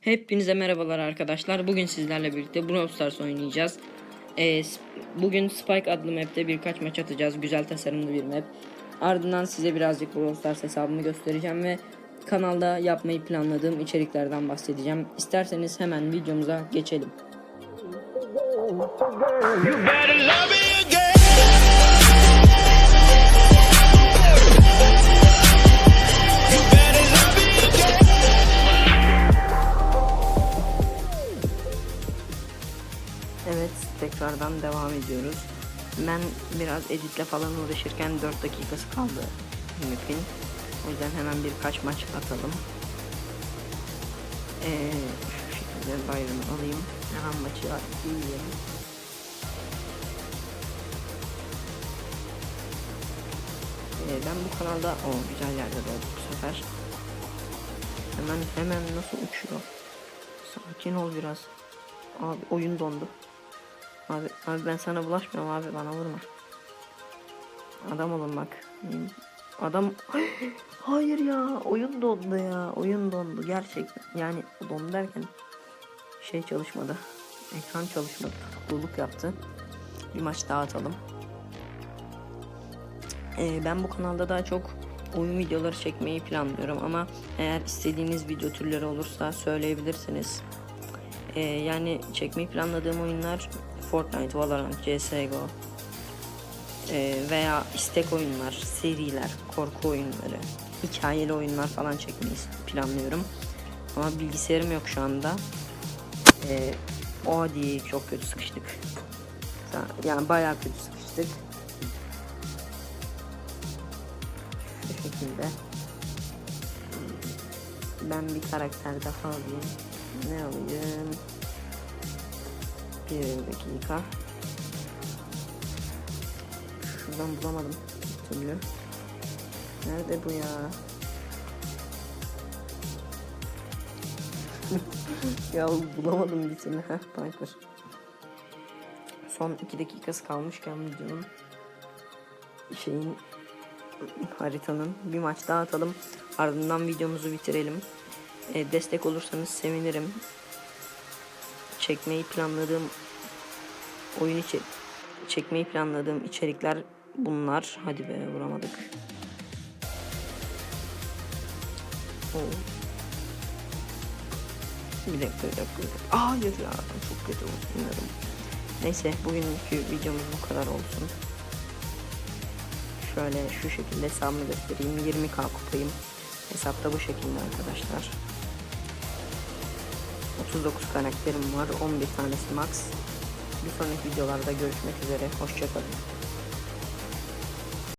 Hepinize merhabalar arkadaşlar. Bugün sizlerle birlikte Brawl Stars oynayacağız. Ee, bugün Spike adlı map'te birkaç maç atacağız. Güzel tasarımlı bir map. Ardından size birazcık Brawl Stars hesabımı göstereceğim ve kanalda yapmayı planladığım içeriklerden bahsedeceğim. İsterseniz hemen videomuza geçelim. You better love me again. Tekrardan devam ediyoruz. Ben biraz editle falan uğraşırken 4 dakikası kaldı map'in. O yüzden hemen birkaç maç atalım. Ee, şu şekilde Byron'ı alayım. Hemen maçı atlayayım. Ee, ben bu kanalda o güzel yerde doğduk bu sefer. Hemen hemen nasıl uçuyor? Sakin ol biraz. Abi oyun dondu. Abi, abi ben sana bulaşmıyorum abi bana vurma. Adam olun bak. Adam hayır ya oyun dondu ya oyun dondu gerçekten yani dondu derken şey çalışmadı ekran çalışmadı tutukluluk yaptı bir maç daha atalım Ee, ben bu kanalda daha çok oyun videoları çekmeyi planlıyorum ama eğer istediğiniz video türleri olursa söyleyebilirsiniz ee, yani çekmeyi planladığım oyunlar Fortnite, Valorant, CSGO ee, veya istek oyunlar, seriler, korku oyunları, hikayeli oyunlar falan çekmeyi planlıyorum. Ama bilgisayarım yok şu anda. Ee, o hadi çok kötü sıkıştık. Yani bayağı kötü sıkıştık. Bu şekilde. Ben bir karakter daha alayım. Ne alayım? Bir dakika. Şuradan bulamadım türlü. Nerede bu ya? ya bulamadım bir türlü. Heh Piper. Son 2 dakikası kalmışken videonun şeyin haritanın bir maç daha atalım. Ardından videomuzu bitirelim. E, destek olursanız sevinirim. Çekmeyi planladığım oyun içi çekmeyi planladığım içerikler bunlar. Hadi be vuramadık. Oo. Bir dakika bir dakika. bir dakika. Hayır ya çok kötü oldu bilmiyorum. Neyse bugünkü videomuz bu kadar olsun. Şöyle şu şekilde hesabımı göstereyim. 20k kupayım. Hesapta bu şekilde arkadaşlar. 39 karakterim var. 11 tanesi max. Bir sonraki videolarda görüşmek üzere. Hoşçakalın.